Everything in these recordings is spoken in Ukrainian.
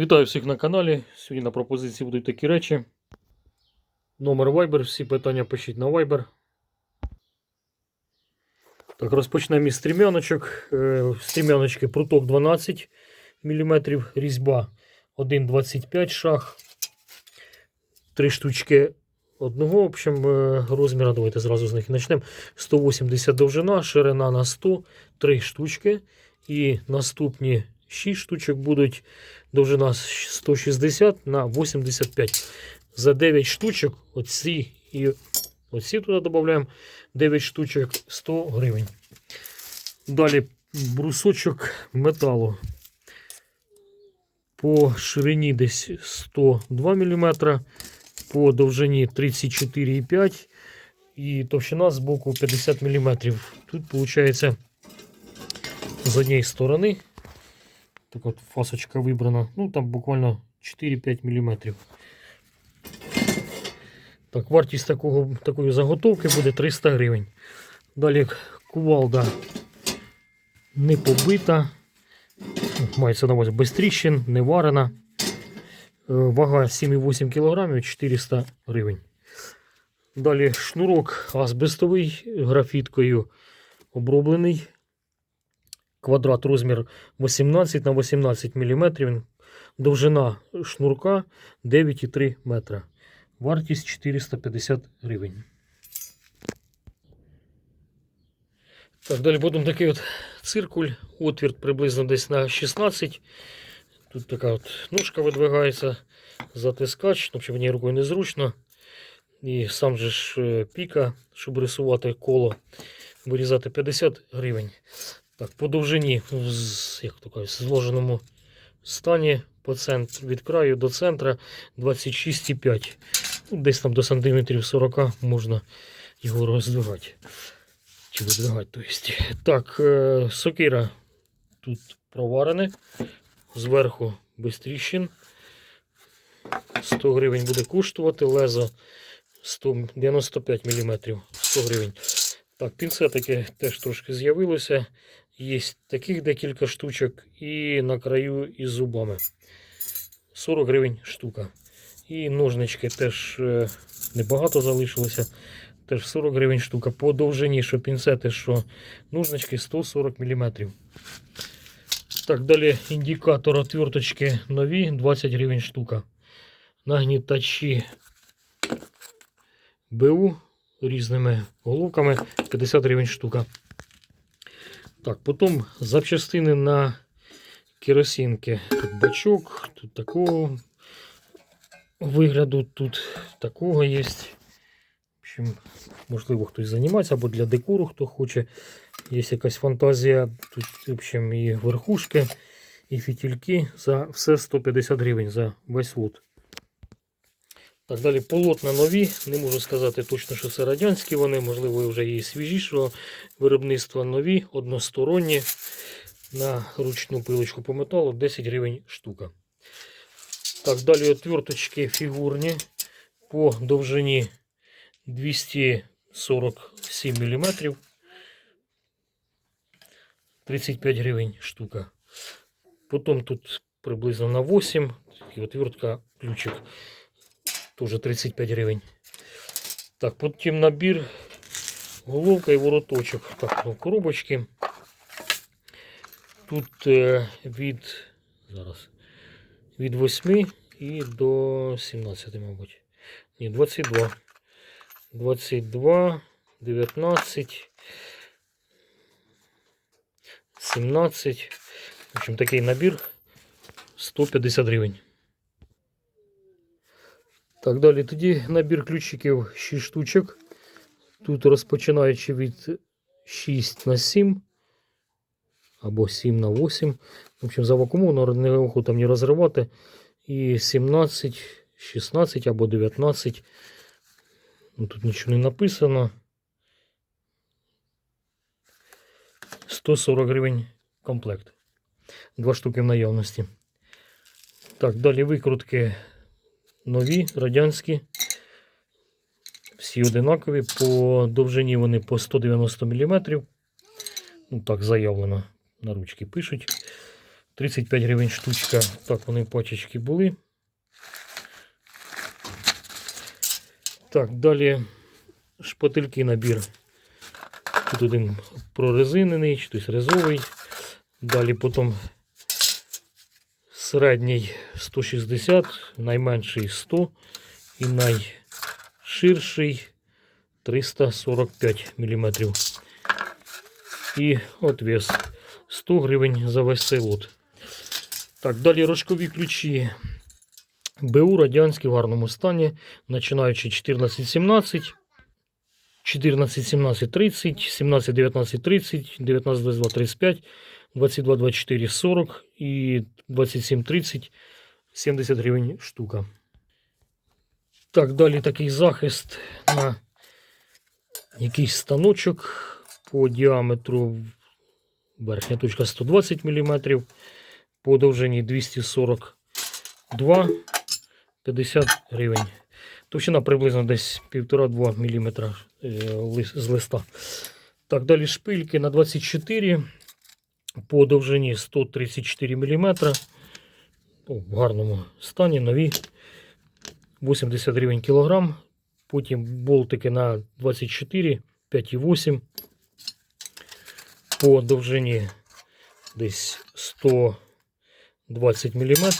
Вітаю всіх на каналі. Сьогодні на пропозиції будуть такі речі. Номер Viber, всі питання пишіть на Viber. Так, розпочнемо із стрімяночок. Е, Стрімяночки пруток 12 мм, різьба 1,25 шаг. Три штучки одного, в общем, е, розміра. Давайте зразу з них почнемо. 180 довжина, ширина на 100, 3 штучки. І наступні 6 штучок будуть довжина 160 на 85. За 9 штучок, оці і оці туди додаємо 9 штучок 100 гривень. Далі брусочок металу. По ширині десь 102 мм, по довжині 34,5 і товщина з боку 50 мм. Тут виходить з однієї сторони так от фасочка вибрана. Ну там буквально 4-5 мм. Так, вартість такого, такої заготовки буде 300 гривень. Далі кувалда не побита. Мається на увазі без тріщин, не варена. Е, Вага 7,8 кг 400 гривень. Далі шнурок асбестовий графіткою оброблений. Квадрат розмір 18 на 18 мм. Довжина шнурка 9,3 метра. Вартість 450 гривень. Так, далі будемо такий от циркуль. Отвір приблизно десь на 16. Тут така от ножка видвигається, затискач, щоб мені рукою незручно. І сам же ж е, піка, щоб рисувати коло, вирізати 50 гривень. Так, по довжині, в як то кажуть, зложеному стані по центр, від краю до центра 26,5. Ну, Десь там до сантиметрів 40 можна його роздвигати. Чи видвигати, то есть. Так, е, сокира тут проварене. Зверху без тріщин. 100 гривень буде коштувати. Лезо 195 мм. 100 гривень. Так, пінцетики теж трошки з'явилося. Є таких декілька штучок і на краю із зубами. 40 гривень штука. І ножнички теж е, небагато залишилося. Теж 40 гривень штука. По довжині, що пінцети, що ножнички 140 мм. Так, далі індикатор отверточки нові 20 гривень штука. Нагнітачі БУ різними головками 50 гривень штука. Так, потім запчастини на керосинки. Тут бачок, тут такого вигляду, тут такого є. В общем, можливо, хтось займається або для декору, хто хоче. Є якась фантазія. Тут, в общем, і верхушки, і фітільки. За все 150 гривень за весь лот. Так, далі полотна нові. Не можу сказати точно, що це радянські вони, можливо, вже є свіжішого виробництва нові, односторонні. На ручну пилочку по металу 10 гривень штука. Так, далі отверточки фігурні по довжині 247 мм. 35 гривень штука. Потім тут приблизно на 8. І отвертка ключик теж 35 гривень. Так, потім набір, головка і вороточок. Так, ну, коробочки. Тут е, від зараз від 8 і до 17, мабуть. Ні, 22. 22, 19, 17. В общем, такий набір 150 гривень. Так, далі тоді набір ключиків 6 штучок. Тут розпочинаючи від 6 на 7 або 7 на 8. В общем, завакумовано, не охота мені розривати. І 17, 16 або 19. Ну, Тут нічого не написано. 140 гривень комплект. Два штуки в наявності. Так, далі викрутки нові, радянські. Всі одинакові. По довжині вони по 190 мм. Ну, так заявлено. На ручки пишуть. 35 гривень штучка. Так, вони пачечки були. Так, далі шпательки набір. Тут один прорезинений, чи тобто резовий. Далі потім середній 160, найменший 100 і найширший 345 мм. І отвес 100 гривень за весь цей лот. Так, далі рожкові ключі. БУ радянські в гарному стані, починаючи 1417, 14, 17, 30, 17, 19, 30, 19, 22, 35, 22, 24, 40 і 27, 30, 70 гривень штука. Так, далі такий захист на якийсь станочок по діаметру верхня точка 120 мм, по довжині 242 50 гривень. Товщина приблизно десь 1,5-2 мм з листа. Так, далі шпильки на 24 по довжині 134 мм. В гарному стані, нові. 80 гривень кілограм. Потім болтики на 24, 5,8. По довжині десь 120 мм,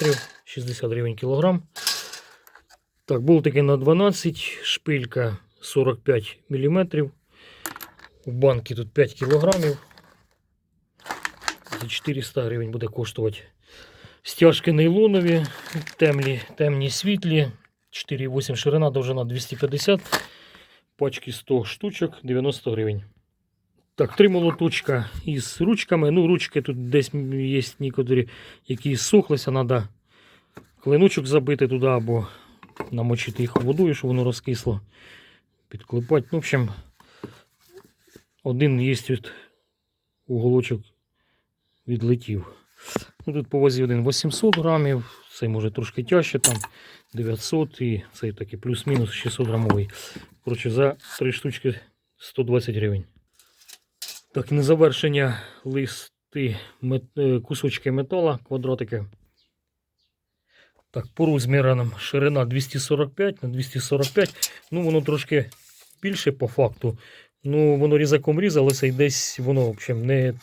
60 гривень кілограм. Так, болтики на 12, шпилька 45 мм. У банки тут 5 кілограмів. За 400 гривень буде коштувати. Стяжки нейлонові, темні, темні світлі, 4,8 ширина, довжина 250, пачки 100 штучок, 90 гривень. Так, три молоточка із ручками. Ну, ручки тут десь є некоторі, які сохлися, треба клиночок забити туди або намочити їх водою, щоб воно розкисло. Підклепати. Ну, в общем, один є тут уголочок відлетів. Ну, тут по вазі один 800 грамів, цей може трошки тяжче, там 900 і цей такий плюс-мінус 600 грамовий. Коротше, за три штучки 120 гривень. Так, на завершення листи мет- е, кусочки метала, квадратики. Так, по розмірам ширина 245 на 245. Ну, воно трошки більше по факту. Ну, воно різаком різалося і десь воно, в общем, не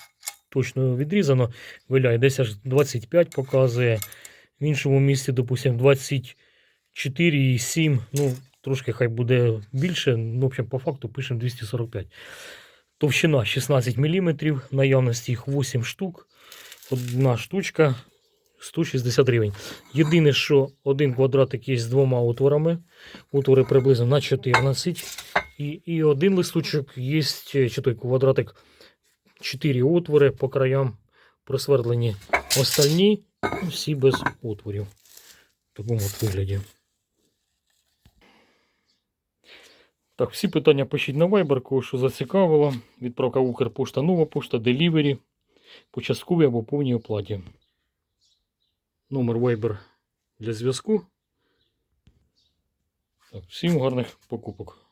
точно відрізано. Виляє, десь аж 25 показує. В іншому місці, допустимо, 24,7. Ну, трошки хай буде більше. Ну, в общем, по факту пишемо 245. Товщина 16 мм, наявності їх 8 штук. Одна штучка 160 гривень. Єдине, що один квадратик є з двома отворами. Отвори приблизно на 14. І, і один листочок є, чи той квадратик, 4 отвори по краям просвердлені. Остальні всі без отворів. В такому от вигляді. Так, всі питання пишіть на Viber, кого що зацікавило. Відправка Укрпошта, нова пошта, Delivery по частковій або повній оплаті. Номер Viber для зв'язку. Всім гарних покупок.